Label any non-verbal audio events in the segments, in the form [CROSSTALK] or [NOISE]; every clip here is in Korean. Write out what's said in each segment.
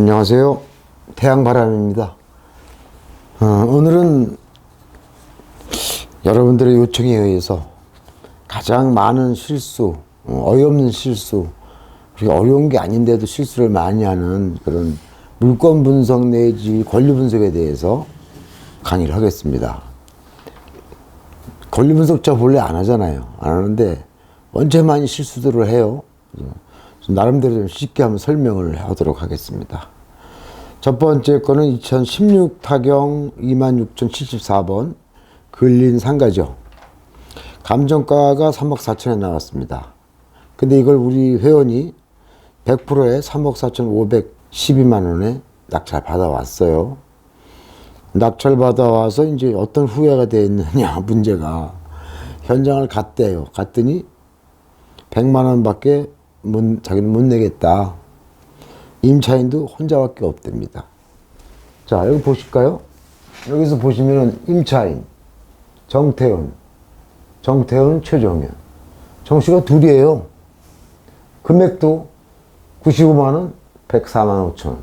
안녕하세요. 태양바람입니다. 어, 오늘은 여러분들의 요청에 의해서 가장 많은 실수, 어, 어이없는 실수, 그리고 어려운 게 아닌데도 실수를 많이 하는 그런 물권 분석 내지 권리 분석에 대해서 강의를 하겠습니다. 권리 분석 저 원래 안 하잖아요. 안 하는데 언제 많이 실수들을 해요. 나름대로 좀 쉽게 한번 설명을 하도록 하겠습니다. 첫 번째 거는 2016 타경 26,074번 근린 상가죠. 감정가가 3억 4천에 나왔습니다. 근데 이걸 우리 회원이 100%에 3억 4,512만 원에 낙찰 받아왔어요. 낙찰 받아와서 이제 어떤 후회가 되었느냐 [LAUGHS] 문제가 현장을 갔대요. 갔더니 100만 원밖에 못, 자기는 못 내겠다. 임차인도 혼자밖에 없답니다. 자, 여기 보실까요? 여기서 보시면은 임차인, 정태훈, 정태훈, 최정현. 정씨가 둘이에요. 금액도 95만원, 104만 5천.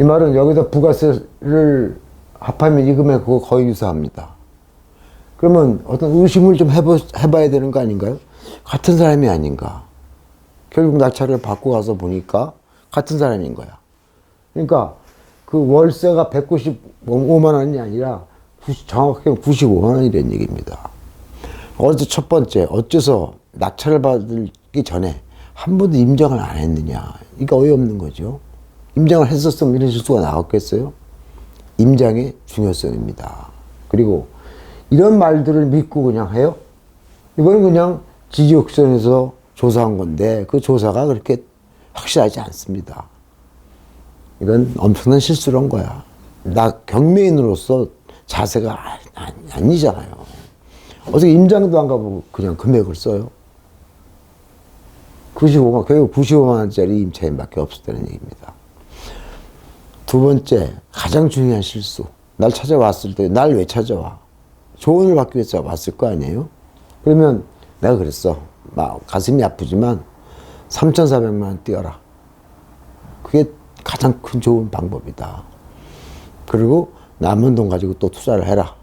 이 말은 여기다 부가세를 합하면 이 금액하고 거의 유사합니다. 그러면 어떤 의심을 좀 해보, 해봐야 되는 거 아닌가요? 같은 사람이 아닌가. 결국 낙찰을 받고 가서 보니까 같은 사람인 거야. 그러니까 그 월세가 195만 원이 아니라 90, 정확하게 95만 원이라는 얘기입니다. 어제 첫 번째, 어째서 낙찰을 받기 전에 한 번도 임장을 안 했느냐. 이게 어이없는 거죠. 임장을 했었으면 이런 실수가 나왔겠어요? 임장의 중요성입니다. 그리고 이런 말들을 믿고 그냥 해요? 이거는 그냥 지지옥선에서 조사한 건데 그 조사가 그렇게 확실하지 않습니다. 이건 엄청난 실수를 한 거야. 나 경매인으로서 자세가 아니 잖아요. 어떻게 임장도 안 가보고 그냥 금액을 써요? 95만, 결국 95만원짜리 임차인밖에 없었다는 얘기입니다. 두 번째, 가장 중요한 실수. 날 찾아왔을 때, 날 왜 찾아와? 조언을 받기 위해서 왔을 거 아니에요? 그러면 내가 그랬어. 막 가슴이 아프지만 3,400만 원 띄어라. 그게 가장 큰 좋은 방법이다. 그리고 남은 돈 가지고 또 투자를 해라.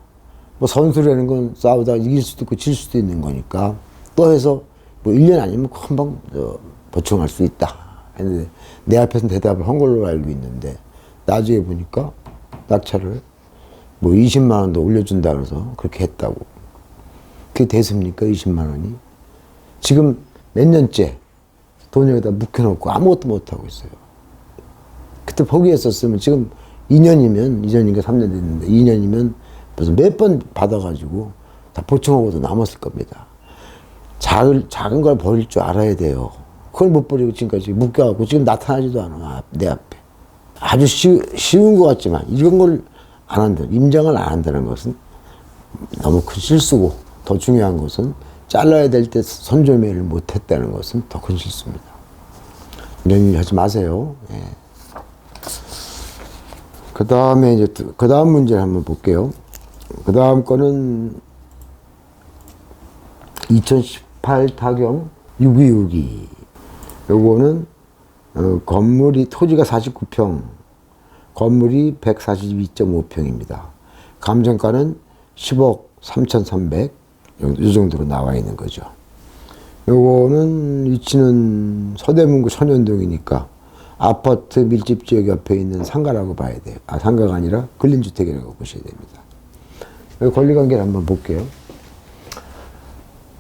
뭐 선수라는 건 싸우다 이길 수도 있고 질 수도 있는 거니까 또 해서 뭐 1년 아니면 금방 보충할 수 있다. 했는데 내 앞에서는 대답을 한 걸로 알고 있는데 나중에 보니까 낙찰을 뭐 20만 원도 올려준다 그래서 그렇게 했다고. 그게 됐습니까? 20만 원이? 지금 몇 년째 돈 여기다 묵혀놓고 아무것도 못하고 있어요. 그때 포기했었으면 지금 2년이면, 2년인가 3년 됐는데 2년이면 무슨 몇 번 받아가지고 다 보충하고도 남았을 겁니다. 작은, 작은 걸 버릴 줄 알아야 돼요. 그걸 못 버리고 지금까지 묶여갖고 지금 나타나지도 않아, 내 앞에. 아주 쉬, 쉬운 것 같지만 이런 걸 안 한다, 임장을 안 한다는 것은 너무 큰 실수고 더 중요한 것은 잘라야 될때 선조매를 못했다는 것은 더 큰 실수입니다. 이런 일 하지 마세요. 예. 그 다음에 이제 그 다음 문제를 한번 볼게요. 그 다음 거는 2018 타경 6262. 요거는 어, 건물이 토지가 49평, 건물이 142.5평입니다. 감정가는 10억 3,300. 이 정도로 나와 있는 거죠. 요거는 위치는 서대문구 천연동이니까 아파트 밀집 지역 옆에 있는 상가라고 봐야 돼요. 아, 상가가 아니라 근린주택이라고 보셔야 됩니다. 권리관계를 한번 볼게요.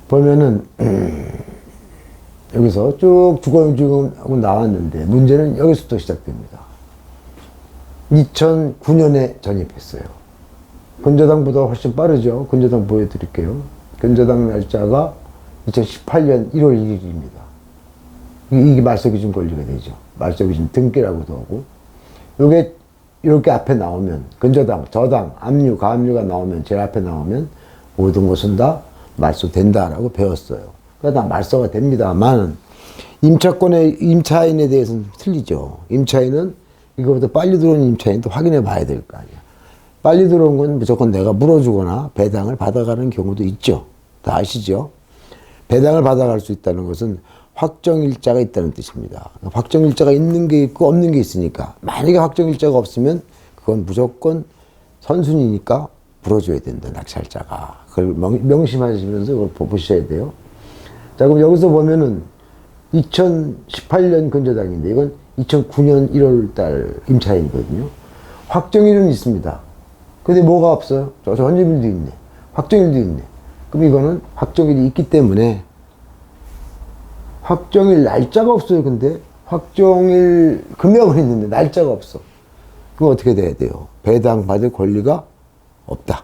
보면은, [CLEARS THROAT] 여기서 쭉 주거용지금하고 나왔는데, 문제는 여기서부터 시작됩니다. 2009년에 전입했어요. 근저당보다 훨씬 빠르죠. 근저당 보여드릴게요. 근저당 날짜가 2018년 1월 1일입니다. 이게 말소기준 권리가 되죠. 말소기준 등기라고도 하고. 요게 이렇게 앞에 나오면 근저당, 저당, 압류, 가압류가 나오면 제일 앞에 나오면 모든 것은 다 말소된다라고 배웠어요. 그러다 말소가 됩니다만 임차권의 임차인에 대해서는 틀리죠. 임차인은 이거보다 빨리 들어온 임차인도 확인해 봐야 될 거 아니야. 빨리 들어온 건 무조건 내가 물어주거나 배당을 받아가는 경우도 있죠. 다 아시죠? 배당을 받아갈 수 있다는 것은 확정일자가 있다는 뜻입니다. 확정일자가 있는 게 있고 없는 게 있으니까 만약에 확정일자가 없으면 그건 무조건 선순위니까 불어줘야 된다 낙찰자가 그걸 명- 명심하시면서 그걸 보셔야 돼요. 자 그럼 여기서 보면은 2018년 근저당인데 이건 2009년 1월달 임차인이거든요. 확정일은 있습니다. 근데 뭐가 없어요? 저 전입일도 있네. 확정일도 있네. 그럼 이거는 확정일이 있기 때문에 확정일 날짜가 없어요. 근데 확정일 금액은 있는데 날짜가 없어. 그럼 어떻게 돼야 돼요? 배당 받을 권리가 없다.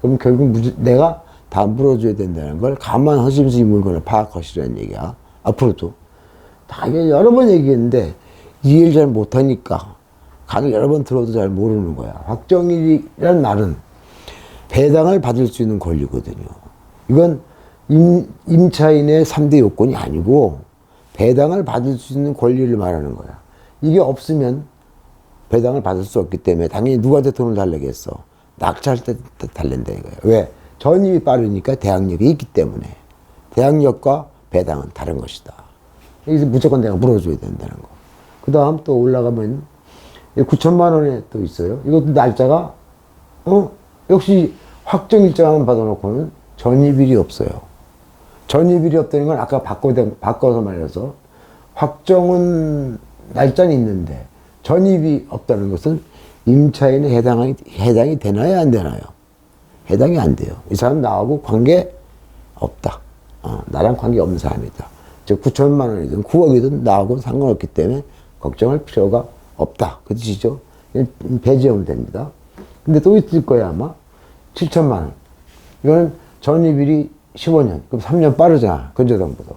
그럼 결국 내가 다 물어줘야 된다는 걸 감안하시면서 이 물건을 파악하시라는 얘기야. 앞으로도. 다 여러 번 얘기했는데 이해를 잘 못하니까 강의 여러 번 들어도 잘 모르는 거야. 확정일이라는 말은 배당을 받을 수 있는 권리거든요. 이건 임, 임차인의 3대 요건이 아니고 배당을 받을 수 있는 권리를 말하는 거야. 이게 없으면 배당을 받을 수 없기 때문에 당연히 누구한테 돈을 달래겠어? 낙찰할 때 달랜다 이거야. 왜? 전입이 빠르니까 대항력이 있기 때문에. 대항력과 배당은 다른 것이다. 여기서 무조건 내가 물어줘야 된다는 거. 그 다음 또 올라가면 9천만 원에 또 있어요. 이것도 날짜가 어? 역시 확정일자만 받아놓고는 전입일이 없어요. 전입일이 없다는 건 아까 바꿔, 바꿔서 말해서 확정은 날짜는 있는데 전입이 없다는 것은 임차인에 해당이, 해당이 되나요? 안 되나요? 해당이 안 돼요. 이 사람 나하고 관계 없다. 어, 나랑 관계 없는 사람이다. 즉 9천만 원이든 9억이든 나하고는 상관없기 때문에 걱정할 필요가 없다. 그 뜻이죠. 배제하면 됩니다. 근데 또 있을 거야 아마 7천만 원. 이거는 전입일이 15년. 그럼 3년 빠르잖아. 건조당보다.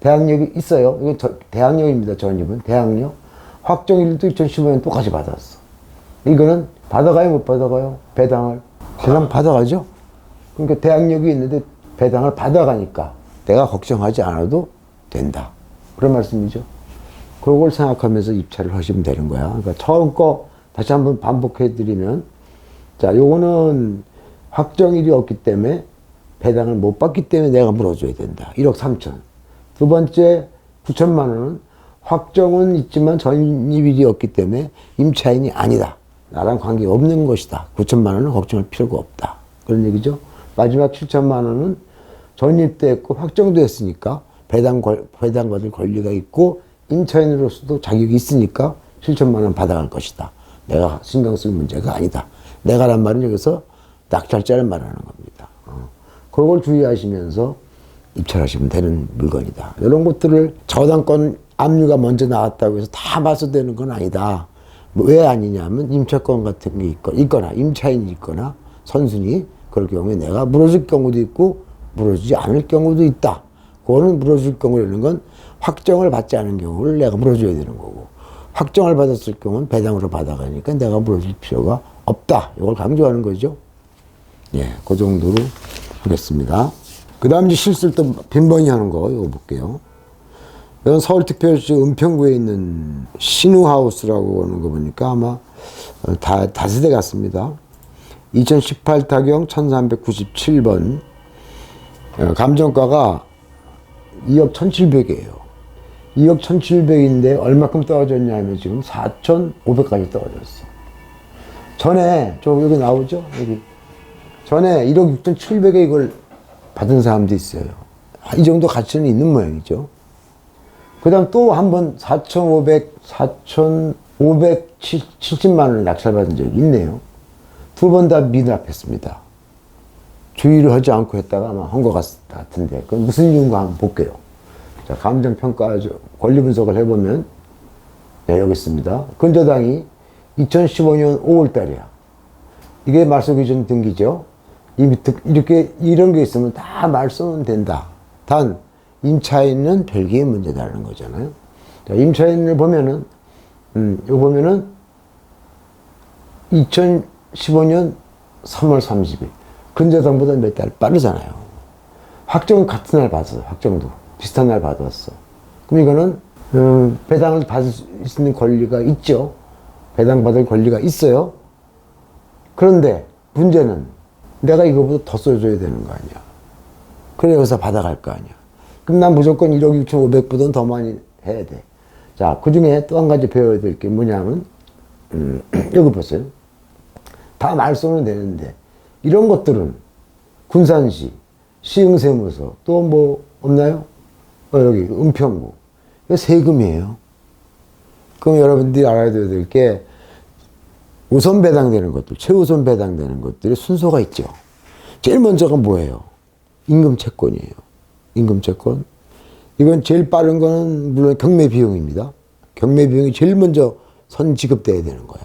대학력이 있어요. 이건 저- 대학력입니다. 전입은. 대학력. 확정일도 2015년 똑같이 받았어. 이거는 받아가요, 못 받아가요? 배당을. 배당 받아가죠? 그러니까 대학력이 있는데 배당을 받아가니까 내가 걱정하지 않아도 된다. 그런 말씀이죠. 그걸 생각하면서 입찰을 하시면 되는 거야. 그러니까 처음 거 다시 한번 반복해 드리면 자, 요거는 확정일이 없기 때문에 배당을 못 받기 때문에 내가 물어줘야 된다. 1억 3천. 두 번째 9천만 원은 확정은 있지만 전입일이 없기 때문에 임차인이 아니다. 나랑 관계 없는 것이다. 9천만 원은 걱정할 필요가 없다. 그런 얘기죠. 마지막 7천만 원은 전입됐고 확정도 했으니까 배당, 걸- 배당 받을 권리가 있고 임차인으로서도 자격이 있으니까 7천만 원 받아갈 것이다. 내가 신경 쓸 문제가 아니다. 내가란 말은 여기서 낙찰자를 말하는 겁니다. 어. 그걸 주의하시면서 입찰하시면 되는 물건이다. 이런 것들을 저당권 압류가 먼저 나왔다고 해서 다 맞서되는 건 아니다. 뭐왜 아니냐면 임차권 같은 게 있거- 있거나 임차인이 있거나 선순위 그럴 경우에 내가 물어줄 경우도 있고 물어주지 않을 경우도 있다. 그거는 물어줄 경우라는 건 확정을 받지 않은 경우를 내가 물어줘야 되는 거고 확정을 받았을 경우는 배당으로 받아가니까 내가 물어줄 필요가 없다. 이걸 강조하는 거죠. 예, 그 정도로 하겠습니다. 그 다음 이제 실수를 또 빈번히 하는 거, 이거 볼게요. 이건 서울특별시 은평구에 있는 신우하우스라고 하는 거 보니까 아마 어, 다, 다세대 같습니다. 2018 타경 1397번. 어, 감정가가 2억 1700이에요. 2억 1700인데 얼마큼 떨어졌냐 하면 지금 4,500까지 떨어졌어. 전에, 저 여기 나오죠? 여기. 전에 1억 6,700에 이걸 받은 사람도 있어요. 이 정도 가치는 있는 모양이죠. 그 다음 또 한 번 4,500, 4,570만 원을 낙찰받은 적이 있네요. 두 번 다 미납했습니다. 주의를 하지 않고 했다가 아마 한 것 같은데, 그건 무슨 이유인가 한번 볼게요. 자, 감정평가 권리 분석을 해보면, 네, 여기 있습니다. 근저당이 2015년 5월 달이야. 이게 말소기 전 등기죠. 이- 이렇게, 이런 게 있으면 다 말소는 된다. 단, 임차인은 별개의 문제다라는 거잖아요. 자, 임차인을 보면은, 음, 이거 보면은 2015년 3월 30일. 근저당보다 몇 달 빠르잖아요. 확정은 같은 날 받았어, 확정도. 비슷한 날 받았어. 그럼 이거는, 음, 배당을 받을 수 있는 권리가 있죠. 배당받을 권리가 있어요. 그런데 문제는 내가 이거보다 더 써줘야 되는 거 아니야. 그래, 여기서 받아갈 거 아니야. 그럼 난 무조건 1억 6,500보다는 더 많이 해야 돼. 자, 그 중에 또 한 가지 배워야 될 게 뭐냐면, 음, [CLEARS THROAT] 여기 보세요. 다 말씀은 되는데, 이런 것들은 군산시, 시흥세무서, 또 뭐 없나요? 어, 여기 은평구. 이거 세금이에요. 그럼 여러분들이 알아야 될 게, 우선 배당되는 것들, 최우선 배당되는 것들이 순서가 있죠. 제일 먼저가 뭐예요? 임금 채권이에요. 임금 채권. 이건 제일 빠른 거는 물론 경매 비용입니다. 경매 비용이 제일 먼저 선 지급돼야 되는 거야.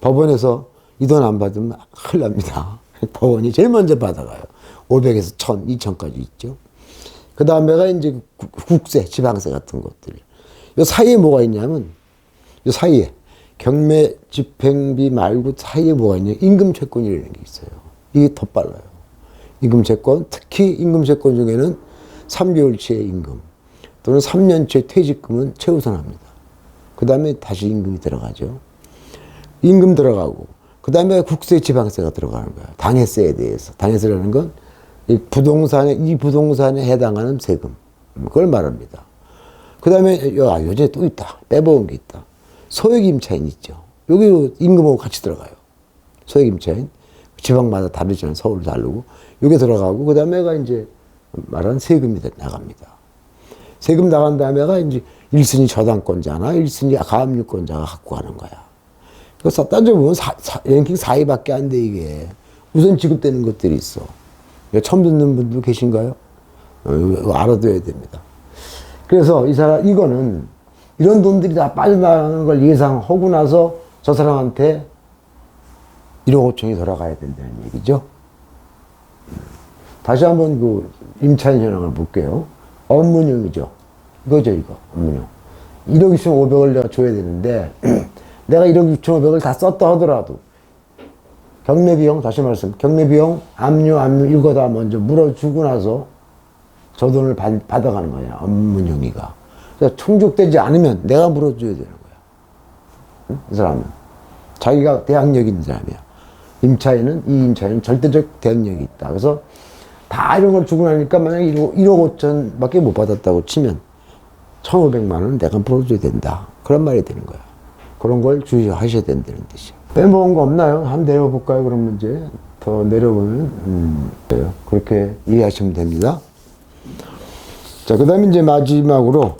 법원에서 이 돈 안 받으면 큰일 납니다. [LAUGHS] 법원이 제일 먼저 받아가요. 500에서 1000, 2000까지 있죠. 그 다음에가 이제 국- 국세, 지방세 같은 것들. 이 사이에 뭐가 있냐면, 이 사이에 경매 집행비 말고 사이에 뭐가 있냐 임금 채권이라는 게 있어요. 이게 더 빨라요. 임금 채권, 특히 임금 채권 중에는 3개월치의 임금 또는 3년치의 퇴직금은 최우선합니다. 그 다음에 다시 임금이 들어가죠. 임금 들어가고 그 다음에 국세 지방세가 들어가는 거야. 당해세에 대해서. 당해세라는 건 이 부동산에 이 부동산에 해당하는 세금 그걸 말합니다. 그 다음에 야 요새 또 있다. 빼먹은 게 있다. 소액 임차인 있죠. 여기 임금하고 같이 들어가요. 소액 임차인 지방마다 다르지만 서울 다르고 여기 들어가고 그 다음에가 이제 말하는 세금이 나갑니다. 세금 나간 다음에가 이제 1순위 저당권자나 1순위 가압류권자가 갖고 가는 거야. 그래서 따져보면 랭킹 4위밖에 안 돼, 이게. 우선 지급되는 것들이 있어. 처음 듣는 분도 계신가요? 어, 알아둬야 됩니다. 그래서 이 사람, 이거는 이런 돈들이 다 빠져나가는 걸 예상하고 나서 저 사람한테 1억 5천이 돌아가야 된다는 얘기죠. 다시 한번 그 임차인 현황을 볼게요. 업무용이죠. 이거죠, 이거. 업무용. 1억 6,500을 내가 줘야 되는데, [CLEARS THROAT] 내가 1억 6,500을 다 썼다 하더라도, 경매비용, 다시 말씀, 경매비용, 압류, 압류, 이거 다 먼저 물어주고 나서 저 돈을 받, 받아가는 거야, 업무용이가. 충족되지 않으면 내가 물어줘야 되는 거야. 응? 이 사람은. 자기가 대항력이 있는 사람이야. 임차인은, 이 임차인은 절대적 대항력이 있다. 그래서 다 이런 걸 주고 나니까 만약에 1억, 1억 5천 밖에 못 받았다고 치면 1,500만 원은 내가 풀어줘야 된다. 그런 말이 되는 거야. 그런 걸 주의하셔야 된다는 뜻이야. 빼먹은 거 없나요? 한번 내려볼까요? 그런 문제. 더 내려보면, 음. 그렇게 이해하시면 됩니다. 자, 그 다음에 이제 마지막으로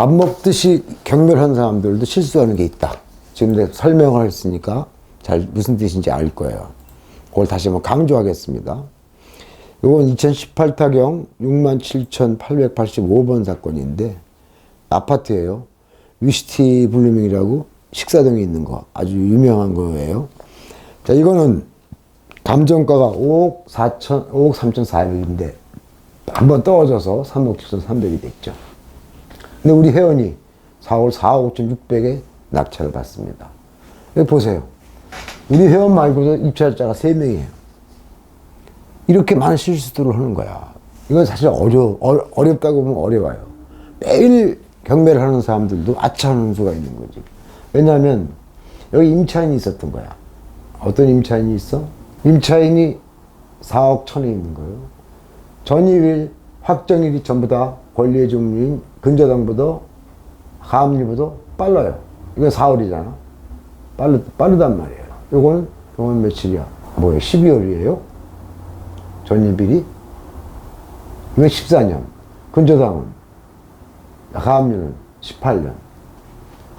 밥 먹듯이 경멸한 사람들도 실수하는 게 있다. 지금 내가 설명을 했으니까 잘 무슨 뜻인지 알 거예요. 그걸 다시 한번 강조하겠습니다. 이건 2018 타경 67,885번 사건인데 아파트예요. 위시티 블루밍이라고 식사동에 있는 거 아주 유명한 거예요. 자 이거는 감정가가 5억 4천 5억 3,400인데 한번 떨어져서 3억 7,300이 됐죠. 근데 우리 회원이 4월 4억 5,600에 낙찰을 받습니다. 여기 보세요. 우리 회원 말고도 입찰자가 3명이에요. 이렇게 많은 실수들을 하는 거야. 이건 사실 어려, 어, 어렵다고 보면 어려워요. 매일 경매를 하는 사람들도 아차하는 수가 있는 거지. 왜냐하면 여기 임차인이 있었던 거야. 어떤 임차인이 있어? 임차인이 4억 천에 있는 거예요. 전입일, 확정일이 전부 다 권리의 종류인 근저당보다 가압류보다 빨라요. 이건 4월이잖아. 빠르, 빠르단 말이에요. 요거는, 요건 며칠이야? 뭐예요? 12월이에요? 전입일이? 이건 14년. 근저당은? 가압류는 18년.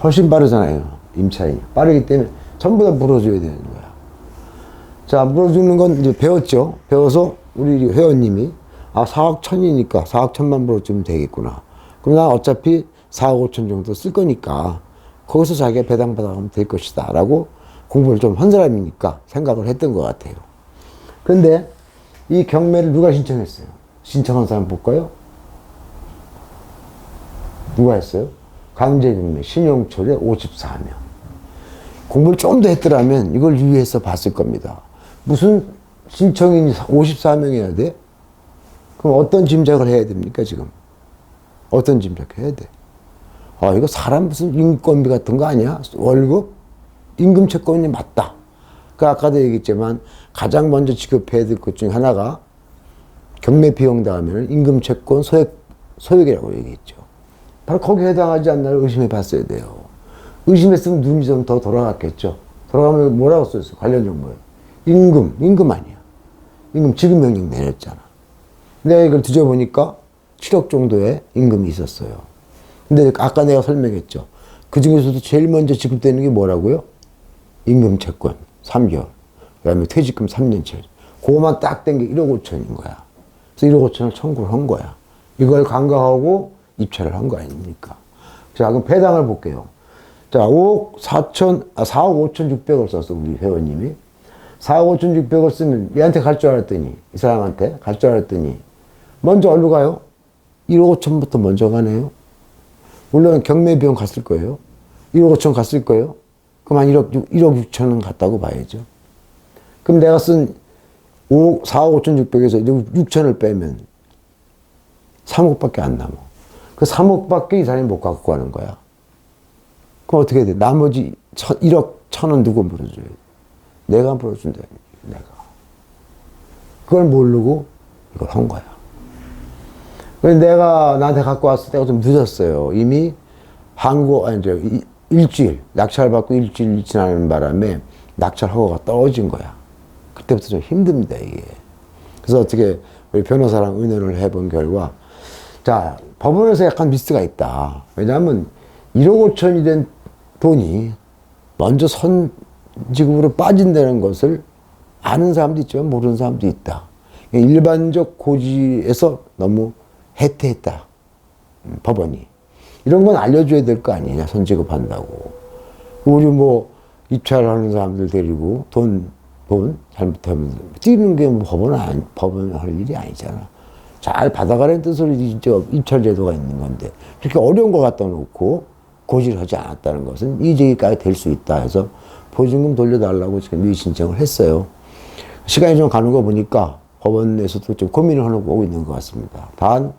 훨씬 빠르잖아요. 임차인이. 빠르기 때문에 전부 다 물어줘야 되는 거야. 자, 물어주는 건 이제 배웠죠. 배워서 우리 회원님이 아, 4억 천이니까 4억 천만 물어주면 되겠구나. 그럼 난 어차피 4억 5천 정도 쓸 거니까 거기서 자기가 배당받아가면 될 것이다. 라고 공부를 좀 한 사람이니까 생각을 했던 것 같아요. 근데 이 경매를 누가 신청했어요? 신청한 사람 볼까요? 누가 했어요? 강제경매 신용철의 54명. 공부를 좀 더 했더라면 이걸 유의해서 봤을 겁니다. 무슨 신청인이 54명이어야 돼? 그럼 어떤 짐작을 해야 됩니까, 지금? 어떤 짐작해야 돼? 아, 이거 사람 무슨 인건비 같은 거 아니야? 월급? 임금 채권이 맞다. 그 아까도 얘기했지만 가장 먼저 지급해야 될 것 중에 하나가 경매 비용 다음에는 임금 채권 소액 소액이라고 얘기했죠. 바로 거기에 해당하지 않나를 의심해 봤어야 돼요. 의심했으면 눈이 좀 더 돌아갔겠죠. 돌아가면 뭐라고 써있어? 관련 정보에. 임금, 임금 아니야. 임금 지급 명령 내렸잖아. 내가 이걸 뒤져보니까 7억 정도의 임금이 있었어요. 근데 아까 내가 설명했죠. 그 중에서도 제일 먼저 지급되는 게 뭐라고요? 임금 채권 3개월. 그 다음에 퇴직금 3년치. 그거만 딱 된 게 1억 5천인 거야. 그래서 1억 5천을 청구를 한 거야. 이걸 간과하고 입찰을 한 거 아닙니까? 자, 그럼 배당을 볼게요. 자, 5억 4천, 아, 4억 5천 6백을 썼어, 우리 회원님이. 4억 5천 6백을 쓰면 얘한테 갈 줄 알았더니, 이 사람한테 갈 줄 알았더니, 먼저 어디로 가요? 1억 5천부터 먼저 가네요. 물론 경매 비용 갔을 거예요. 1억 5천 갔을 거예요. 그럼 한 1억, 6, 1억 6천은 갔다고 봐야죠. 그럼 내가 쓴 5억, 4억 5천 6백에서 1억 6천을 빼면 3억밖에 안 남아. 그 3억밖에 이 사람이 못 갖고 가는 거야. 그럼 어떻게 돼? 나머지 천, 1억 천원 누구 물어줘야 돼? 내가 물어준다. 내가. 그걸 모르고 이걸 한 거야. 내가 나한테 갖고 왔을 때가 좀 늦었어요. 이미 항고, 아니, 저, 이- 일주일, 낙찰 받고 일주일 지나는 바람에 낙찰 허가가 떨어진 거야. 그때부터 좀 힘듭니다, 이게. 그래서 어떻게 우리 변호사랑 의논을 해본 결과, 자, 법원에서 약간 미스가 있다. 왜냐하면 1억 5천이 된 돈이 먼저 선지급으로 빠진다는 것을 아는 사람도 있지만 모르는 사람도 있다. 일반적 고지에서 너무 해태했다. 음, 법원이. 이런 건 알려줘야 될 거 아니냐, 선지급한다고. 우리 뭐, 입찰하는 사람들 데리고 돈, 돈 잘못하면 뛰는 게 뭐 법원 아니, 법원 할 일이 아니잖아. 잘 받아가라는 뜻으로 진짜 입찰 제도가 있는 건데, 그렇게 어려운 거 갖다 놓고 고지를 하지 않았다는 것은 이제기까지 될 수 있다 해서 보증금 돌려달라고 지금 이 신청을 했어요. 시간이 좀 가는 거 보니까 법원에서도 좀 고민을 하고 있는 것 같습니다. 단,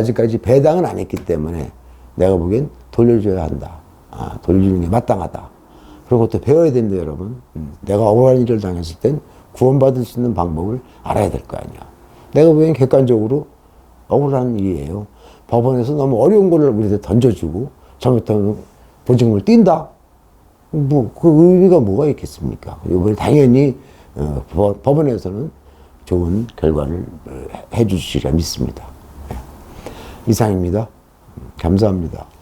아직까지 배당은 안 했기 때문에 내가 보기엔 돌려줘야 한다. 아, 돌려주는 게 마땅하다. 그런 것도 배워야 된다, 여러분. 음, 내가 억울한 일을 당했을 땐 구원받을 수 있는 방법을 알아야 될 거 아니야. 내가 보기엔 객관적으로 억울한 일이에요. 법원에서 너무 어려운 거를 우리한테 던져주고 잘못하면 보증금을 띈다? 뭐, 그 의미가 뭐가 있겠습니까? 이번에 당연히, 어, 법- 법원에서는 좋은 결과를 어, 해 주시리라 믿습니다. 네. 이상입니다. 감사합니다.